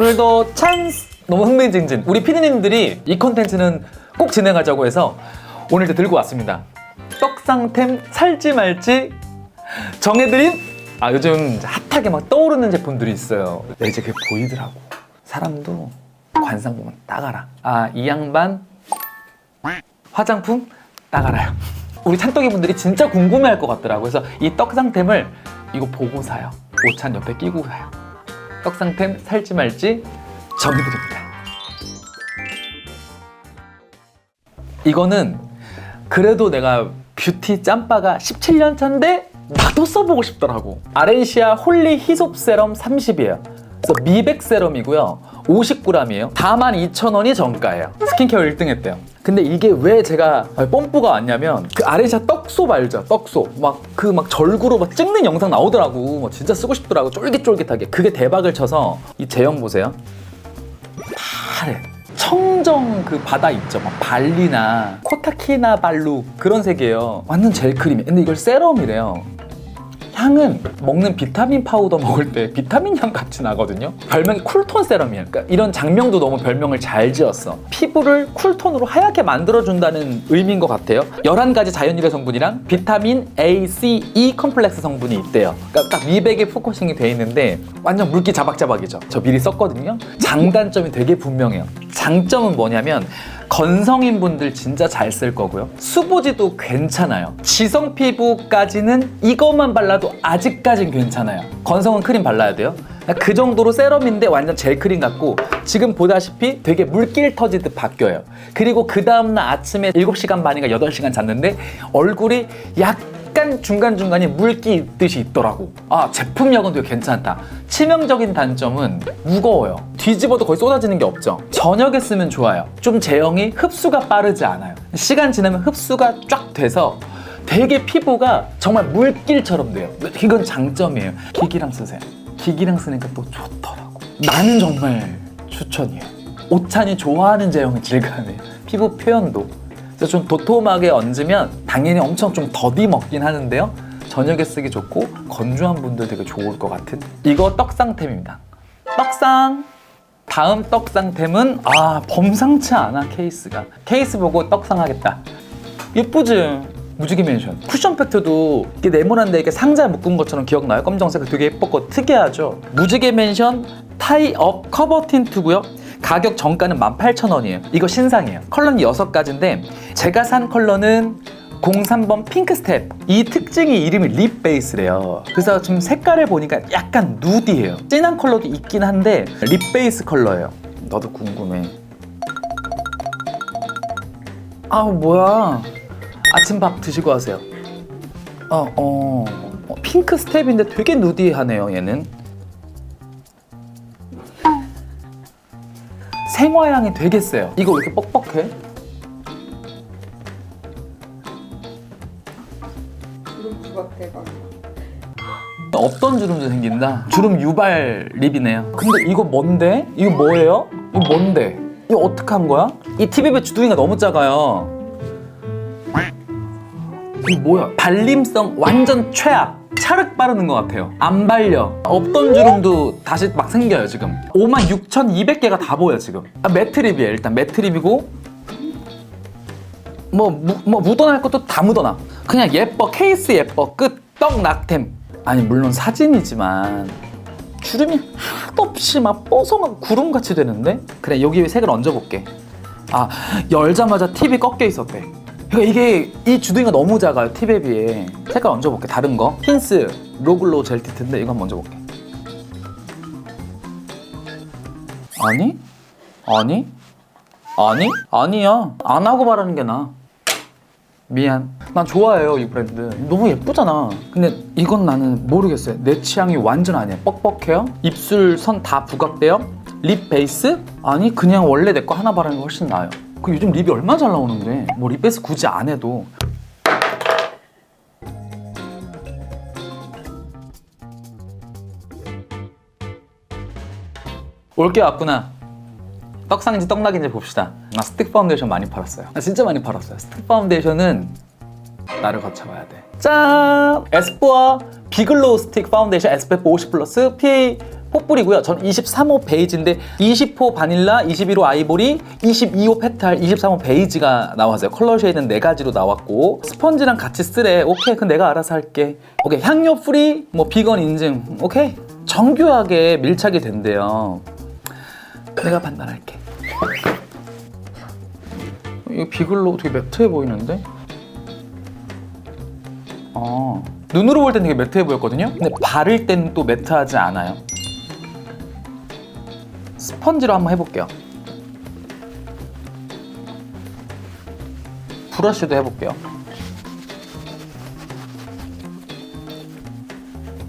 오늘도 찬스. 너무 흥미진진. 우리 피디님들이 이 컨텐츠는 꼭 진행하자고 해서 오늘도 들고 왔습니다. 떡상템 살지 말지 정해드림 아 요즘 핫하게 막 떠오르는 제품들이 있어요. 네, 이제 그게 보이더라고. 사람도 관상 보면 따가라. 아 이 양반 화장품 따가라요. 우리 찬떡이 분들이 진짜 궁금해할 것 같더라고. 그래서 이 떡상템을 이거 보고 사요. 오찬 옆에 끼고 사요 떡상템 살지 말지 정해드립니다. 이거는 그래도 내가 뷰티 짬바가 17년 차인데 나도 써보고 싶더라고. 아렌시아 홀리 히솝 세럼 30이에요. 그래서 미백 세럼이고요. 50g이에요. 42,000원이 정가예요. 스킨케어 1등 했대요. 근데 이게 왜 제가 뽐뿌가 왔냐면 그 아렌시아 떡소 알죠? 떡소. 막 그 막 절구로 막 찍는 영상 나오더라고. 뭐 진짜 쓰고 싶더라고. 쫄깃쫄깃하게. 그게 대박을 쳐서 이 제형 보세요. 파래. 청정 그 바다 있죠. 막 발리나 코타키나 발루 그런 색이에요. 완전 젤 크림이. 근데 이걸 세럼이래요. 향은 먹는 비타민 파우더 먹을 때 비타민 향 같이 나거든요. 별명이 쿨톤 세럼이에요. 그러니까 이런 장명도 너무 별명을 잘 지었어. 피부를 쿨톤으로 하얗게 만들어준다는 의미인 것 같아요. 11가지 자연유래 성분이랑 비타민 A, C, E 컴플렉스 성분이 있대요. 그러니까 딱 미백에 포커싱이 돼 있는데 완전 물기 자박자박이죠. 저 미리 썼거든요. 장단점이 되게 분명해요. 장점은 뭐냐면 건성인 분들 진짜 잘 쓸 거고요. 수부지도 괜찮아요. 지성 피부까지는 이것만 발라도 아직까진 괜찮아요. 건성은 크림 발라야 돼요. 그 정도로 세럼인데 완전 젤 크림 같고 지금 보다시피 되게 물길 터지듯 바뀌어요. 그리고 그 다음날 아침에 7시간 반인가 8시간 잤는데 얼굴이 약 간 중간중간에 물기 있듯이 있더라고. 아, 제품력은 되게 괜찮다. 치명적인 단점은 무거워요. 뒤집어도 거의 쏟아지는 게 없죠. 저녁에 쓰면 좋아요. 좀 제형이 흡수가 빠르지 않아요. 시간 지나면 흡수가 쫙 돼서 되게 피부가 정말 물길처럼 돼요. 이건 장점이에요. 기기랑 쓰세요. 기기랑 쓰니까 또 좋더라고. 나는 정말 추천이에요. 오찬이 좋아하는 제형의 질감이에요. 피부 표현도. 그래서 좀 도톰하게 얹으면 당연히 엄청 좀 더디 먹긴 하는데요. 저녁에 쓰기 좋고 건조한 분들 되게 좋을 것 같은 이거 떡상템입니다. 떡상. 다음 떡상템은 아 범상치 않아 케이스가 케이스 보고 떡상하겠다. 예쁘지? 무지개 맨션 쿠션 팩트도 이게 네모난데 이렇게 상자 묶은 것처럼 기억나요? 검정색 되게 예뻤고 특이하죠 무지개 맨션 타이업 커버 틴트고요 가격 정가는 18,000원이에요. 이거 신상이에요. 컬러는 6가지인데 제가 산 컬러는 03번 핑크 스텝. 이 특징이 이름이 립 베이스래요. 그래서 지금 색깔을 보니까 약간 누디해요. 진한 컬러도 있긴 한데 립 베이스 컬러예요. 너도 궁금해. 아우 뭐야? 아침밥 드시고 하세요. 어, 어, 어, 핑크 스텝인데 되게 누디하네요 얘는 생화향이 되게 세요 이거 왜 이렇게 뻑뻑해? 주름 부각 대박. 없던 주름도 생긴다. 주름 유발 립이네요. 근데 이거 뭔데? 이거 뭐예요? 이거 뭔데? 이거 어떻게 한 거야? 이 TV의 주둥이가 너무 작아요. 이거 뭐야? 발림성 완전 최악. 차륵 바르는 것 같아요. 안 발려. 없던 주름도 다시 막 생겨요, 지금. 56,200개가 다 보여, 지금. 아, 매트립이에요, 일단. 매트립이고. 뭐, 무, 뭐 묻어날 것도 다 묻어나. 그냥 예뻐, 케이스 예뻐, 끝, 떡 낙템. 아니, 물론 사진이지만 주름이 하나도 없이 막 뽀송하고 구름같이 되는데? 그래, 여기 색을 얹어볼게. 아, 열자마자 팁이 꺾여 있었대. 그러니까 이게 이 주둥이가 너무 작아요, 팁에 비해. 색깔 얹어볼게, 다른 거. 힌스 로글로 젤 틴트인데 이거 한번 얹어볼게. 아니? 아니? 아니? 아니야. 안 하고 바르는 게 나아. 미안. 난 좋아해요, 이 브랜드. 너무 예쁘잖아. 근데 이건 나는 모르겠어요. 내 취향이 완전 아니야. 뻑뻑해요? 입술 선 다 부각돼요? 립 베이스? 아니, 그냥 원래 내 거 하나 바르는 게 훨씬 나아요. 그 요즘 립이 얼마 잘 나오는데. 뭐 립 베이스 굳이 안 해도. 올 게 왔구나. 떡상인지 떡락인지 봅시다. 나 스틱 파운데이션 많이 팔았어요. 나 진짜 많이 팔았어요. 스틱 파운데이션은 나를 거쳐봐야 돼. 짠! 에스쁘아 비글로우 스틱 파운데이션 SPF 50 플러스 PA 뽀뿌리고요. 전 23호 베이지인데 20호 바닐라, 21호 아이보리, 22호 페탈, 23호 베이지가 나왔어요. 컬러 쉐이드는 네 가지로 나왔고 스펀지랑 같이 쓰래. 오케이, 그럼 내가 알아서 할게. 오케이, 향료 프리, 뭐 비건 인증. 오케이. 정교하게 밀착이 된대요. 내가 판단할게. 이거 비글로 되게 매트해 보이는데? 아, 눈으로 볼 땐 되게 매트해 보였거든요? 근데 바를 땐 또 매트하지 않아요. 스펀지로 한번 해볼게요. 브러쉬도 해볼게요.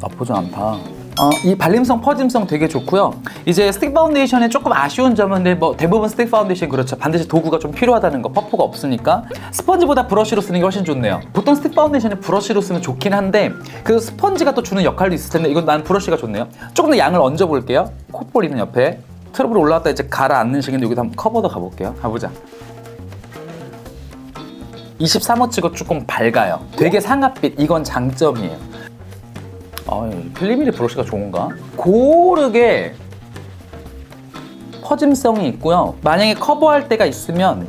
나쁘지 않다. 어, 이 발림성, 퍼짐성 되게 좋고요. 이제 스틱 파운데이션의 조금 아쉬운 점은 뭐 대부분 스틱 파운데이션 그렇죠. 반드시 도구가 좀 필요하다는 거, 퍼프가 없으니까 스펀지보다 브러쉬로 쓰는 게 훨씬 좋네요. 보통 스틱 파운데이션은 브러쉬로 쓰면 좋긴 한데 그 스펀지가 또 주는 역할도 있을 텐데 이건 난 브러쉬가 좋네요. 조금 더 양을 얹어 볼게요. 콧볼이는 옆에 트러블 올라왔다 이제 가라앉는 식인데 여기다 한번 커버 더 가볼게요. 가보자. 23호치고 조금 밝아요. 되게 상아빛 이건 장점이에요. 아, 필리밀리 브러쉬가 좋은가? 고르게 퍼짐성이 있고요. 만약에 커버할 때가 있으면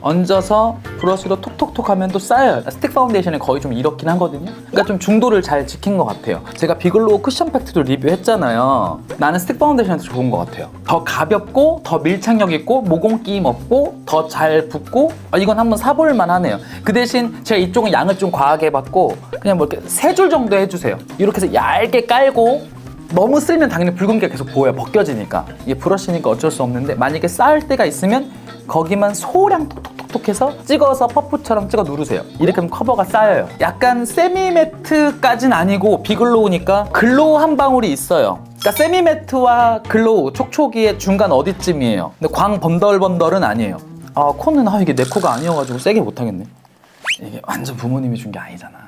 얹어서 브러쉬로 톡톡톡 하면 또 쌓여요. 스틱 파운데이션이 거의 좀 이렇긴 하거든요. 그러니까 좀 중도를 잘 지킨 것 같아요. 제가 비글로우 쿠션 팩트도 리뷰했잖아요. 나는 스틱 파운데이션에서 좋은 것 같아요. 더 가볍고 더 밀착력 있고 모공 끼임 없고 더 잘 붙고 아, 이건 한번 사볼 만하네요. 그 대신 제가 이쪽은 양을 좀 과하게 해봤고 그냥 뭐 이렇게 세 줄 정도 해주세요. 이렇게 해서 얇게 깔고 너무 쓸면 당연히 붉은기가 계속 보여요. 벗겨지니까. 이게 브러쉬니까 어쩔 수 없는데 만약에 쌓을 때가 있으면 거기만 소량 톡톡 톡톡 해서 찍어서 퍼프처럼 찍어 누르세요. 이렇게 하면 커버가 쌓여요. 약간 세미 매트까진 아니고 비글로우니까 글로우 한 방울이 있어요. 그러니까 세미 매트와 글로우 촉촉이의 중간 어디쯤이에요. 근데 광 번덜번덜은 아니에요. 아 코는 아 이게 내 코가 아니어가지고 세게 못하겠네. 이게 완전 부모님이 준 게 아니잖아.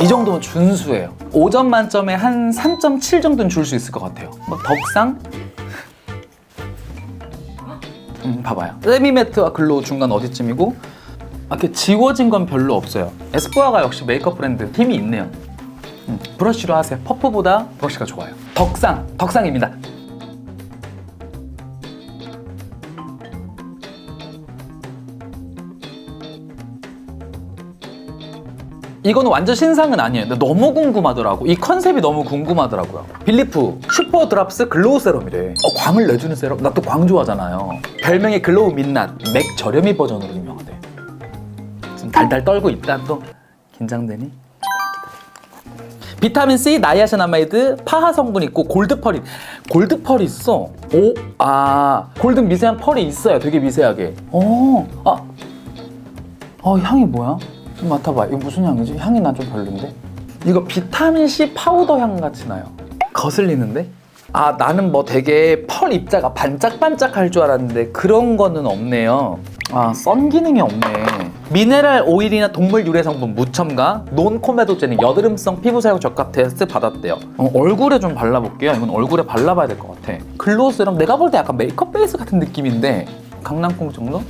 이 정도면 준수예요. 5점 만점에 한 3.7 정도는 줄 수 있을 것 같아요. 뭐 덕상? 음, 봐봐요. 세미 매트와 글로우 중간 어디쯤이고 아, 이렇게 지워진 건 별로 없어요. 에스쁘아가 역시 메이크업 브랜드 힘이 있네요. 음, 브러쉬로 하세요. 퍼프보다 브러쉬가 좋아요. 덕상, 덕상입니다. 이거는 완전 신상은 아니에요. 근데 너무 궁금하더라고. 이 컨셉이 너무 궁금하더라고요. 빌리프 슈퍼 드랍스 글로우 세럼이래. 어, 광을 내주는 세럼? 나 또 광 좋아하잖아요. 별명이 글로우 민낯 맥 저렴이 버전으로 유명하대. 지금 달달 떨고 있다 또 긴장되니? 비타민 C, 나이아신 아마이드, 파하 성분 있고 골드 펄이 골드 펄이 있어. 오, 아 골드 미세한 펄이 있어요. 되게 미세하게. 어, 아, 어 향이 뭐야? 좀 맡아봐. 이거 무슨 향이지? 향이 난 좀 별론데. 이거 비타민 C 파우더 향 같이 나요. 거슬리는데? 아 나는 뭐 되게 펄 입자가 반짝반짝 할 줄 알았는데 그런 거는 없네요. 아선 기능이 없네. 미네랄 오일이나 동물 유래 성분 무첨가, 논 코메도제닉 여드름성 피부 사용 적합 테스트 받았대요. 어, 얼굴에 좀 발라볼게요. 이건 얼굴에 발라봐야 될 것 같아. 글로스랑 내가 볼 때 약간 메이크업 베이스 같은 느낌인데 강낭콩 정도?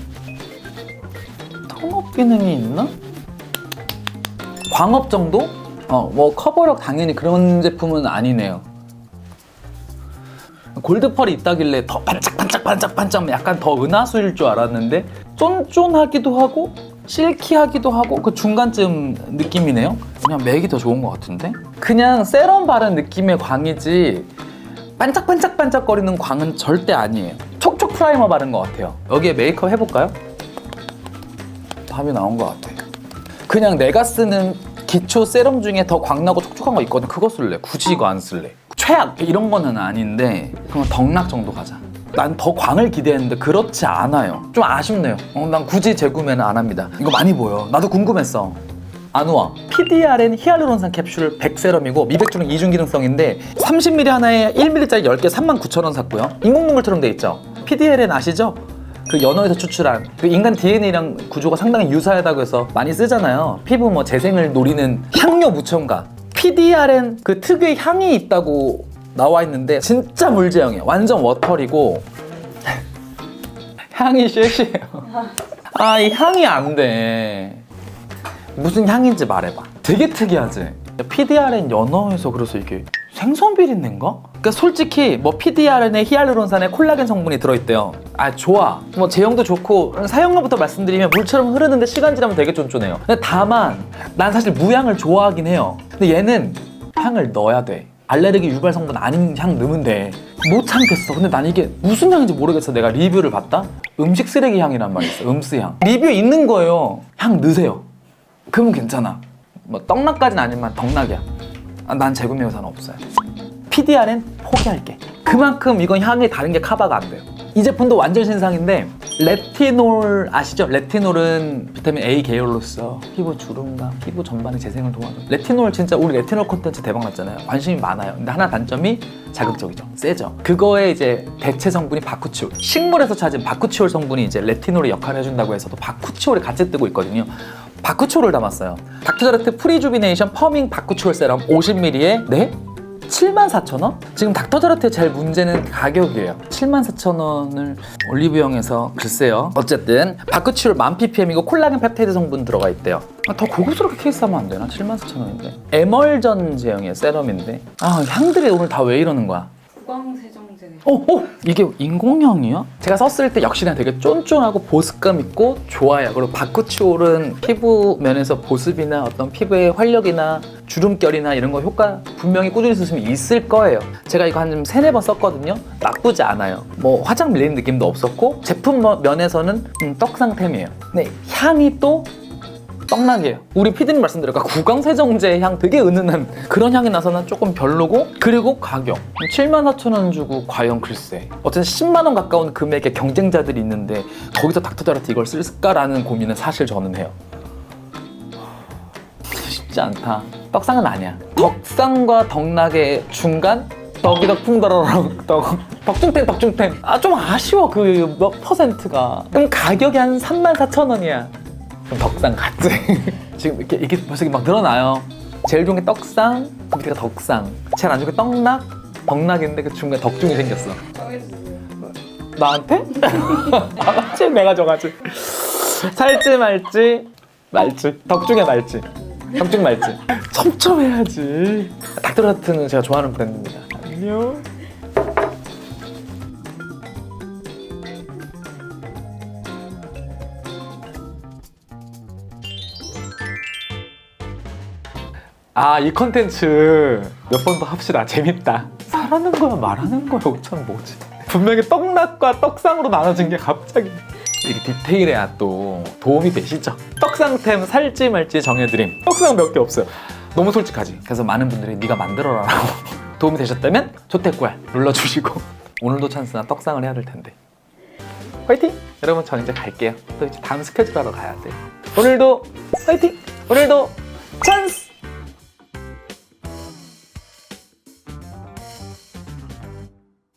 톤업 기능이 있나? 광업 정도? 어, 뭐 커버력 당연히 그런 제품은 아니네요. 골드펄이 있다길래 더 반짝반짝반짝반짝 약간 더 은하수일 줄 알았는데 쫀쫀하기도 하고 실키하기도 하고 그 중간쯤 느낌이네요. 그냥 맥이 더 좋은 것 같은데? 그냥 세럼 바른 느낌의 광이지 반짝반짝반짝거리는 광은 절대 아니에요. 촉촉 프라이머 바른 것 같아요. 여기에 메이크업 해볼까요? 답이 나온 것 같아. 그냥 내가 쓰는 기초 세럼 중에 더 광나고 촉촉한 거 있거든. 그거 쓸래. 굳이 이거 안 쓸래. 최악 이런 거는 아닌데 그럼 덕락 정도 가자. 난 더 광을 기대했는데 그렇지 않아요. 좀 아쉽네요. 어, 난 굳이 재구매는 안 합니다. 이거 많이 보여. 나도 궁금했어. 아누아 PDRN 히알루론산 캡슐 100세럼이고 미백주는 이중 기능성인데 30ml 하나에 1ml짜리 10개 39,000원 샀고요. 인공 눈물처럼 돼 있죠. PDRN 아시죠? 그 연어에서 추출한 그 인간 DNA랑 구조가 상당히 유사하다고 해서 많이 쓰잖아요. 피부 뭐 재생을 노리는 향료 무첨가. PDRN 그 특유의 향이 있다고 나와 있는데 진짜 물제형이에요. 완전 워터리고 향이 쉐쉐해요. 아 이 향이 안 돼. 무슨 향인지 말해봐. 되게 특이하지? PDRN 연어에서 그래서 이게 생선 비린내인가? 그러니까 솔직히 뭐 PDRN에 히알루론산에 콜라겐 성분이 들어있대요. 아 좋아. 뭐 제형도 좋고 사용량부터 말씀드리면 물처럼 흐르는데 시간 지나면 되게 쫀쫀해요. 근데 다만 난 사실 무향을 좋아하긴 해요. 근데 얘는 향을 넣어야 돼. 알레르기 유발 성분 아닌 향 넣으면 돼. 못 참겠어. 근데 난 이게 무슨 향인지 모르겠어. 내가 리뷰를 봤다? 음식 쓰레기 향이란 말이 있어. 음스 향. 리뷰에 있는 거예요. 향 넣으세요. 그러면 괜찮아. 뭐 떡락까지는 아니지만 덕락이야. 아, 난 재구매 의사는 없어요. PDR은 포기할게. 그만큼 이건 향이 다른 게 커버가 안 돼요. 이 제품도 완전 신상인데 레티놀 아시죠? 레티놀은 비타민 A 계열로서 피부 주름과 피부 전반의 재생을 도와줘. 레티놀 진짜 우리 레티놀 콘텐츠 대박 났잖아요. 관심이 많아요. 근데 하나 단점이 자극적이죠. 세죠. 그거에 이제 대체 성분이 바쿠치올. 식물에서 찾은 바쿠치올 성분이 이제 레티놀의 역할을 해준다고 해서도 바쿠치올이 같이 뜨고 있거든요. 바쿠치올을 담았어요. 닥터자르트 프리주비네이션 퍼밍 바쿠치올 세럼 50ml에 네? 74,000원? 지금 닥터자르트의 제일 문제는 가격이에요. 74,000원을 올리브영에서 글쎄요. 어쨌든 바크치올 만 ppm이고 콜라겐 펩타이드 성분 들어가 있대요. 아, 더 고급스럽게 케이스 하면 안 되나? 74,000원인데. 에멀전 제형의 세럼인데. 아 향들이 오늘 다 왜 이러는 거야? 세정제. 어, 어, 이게 인공향이야? 제가 썼을 때 역시나 되게 쫀쫀하고 보습감 있고 좋아요. 그리고 바쿠치올은 피부 면에서 보습이나 어떤 피부의 활력이나 주름결이나 이런 거 효과 분명히 꾸준히 쓰시면 있을 거예요. 제가 이거 한 세네 번 썼거든요. 나쁘지 않아요. 뭐 화장 밀리는 느낌도 없었고 제품 뭐 면에서는 음, 떡상템이에요. 근데 향이 또 떡락이에요. 우리 피디님 말씀드렸까 구강세정제 향 되게 은은한 그런 향이 나서 난 조금 별로고 그리고 가격 7만 4천 원 주고 과연 글쎄 어쨌든 10만 원 가까운 금액의 경쟁자들이 있는데 거기서 닥터자르트 이걸 쓸까라는 고민은 사실 저는 해요. 쉽지 않다. 떡상은 아니야. 덕상과 덕락의 중간 덕이덕 풍더러럭 덕 덕중템 덕중템 아좀 아쉬워 그 몇 퍼센트가 그럼 가격이 한 3만 4천 원이야 그럼 덕상 같지 지금 이렇게 이게 벌써 이렇게 막 늘어나요. 제일 좋은 게 떡상 그 밑에가 덕상. 제일 안 좋은 게 떡락? 덕락인데 그 중간에 덕중이 생겼어. 나한테? 아, 제일 내가 져가지 살지 말지 말지. 덕중에 말지. 덕중 말지. 첨첨해야지. 닥터라트는 제가 좋아하는 브랜드입니다. 안녕 아 이 컨텐츠 몇 번 더 합시다. 재밌다. 말하는 거야 말하는 거야 참 뭐지? 분명히 떡락과 떡상으로 나눠진 게 갑자기. 이게 디테일해야 또 도움이 되시죠? 떡상템 살지 말지 정해드림. 떡상 몇 개 없어요. 너무 솔직하지? 그래서 많은 분들이 네가 만들어라 라고 도움이 되셨다면 조태꿀 눌러주시고. 오늘도 찬스나 떡상을 해야 될 텐데. 화이팅! 여러분 저 이제 갈게요. 또 이제 다음 스케줄 하러 가야 돼 오늘도 화이팅! 오늘도 찬스!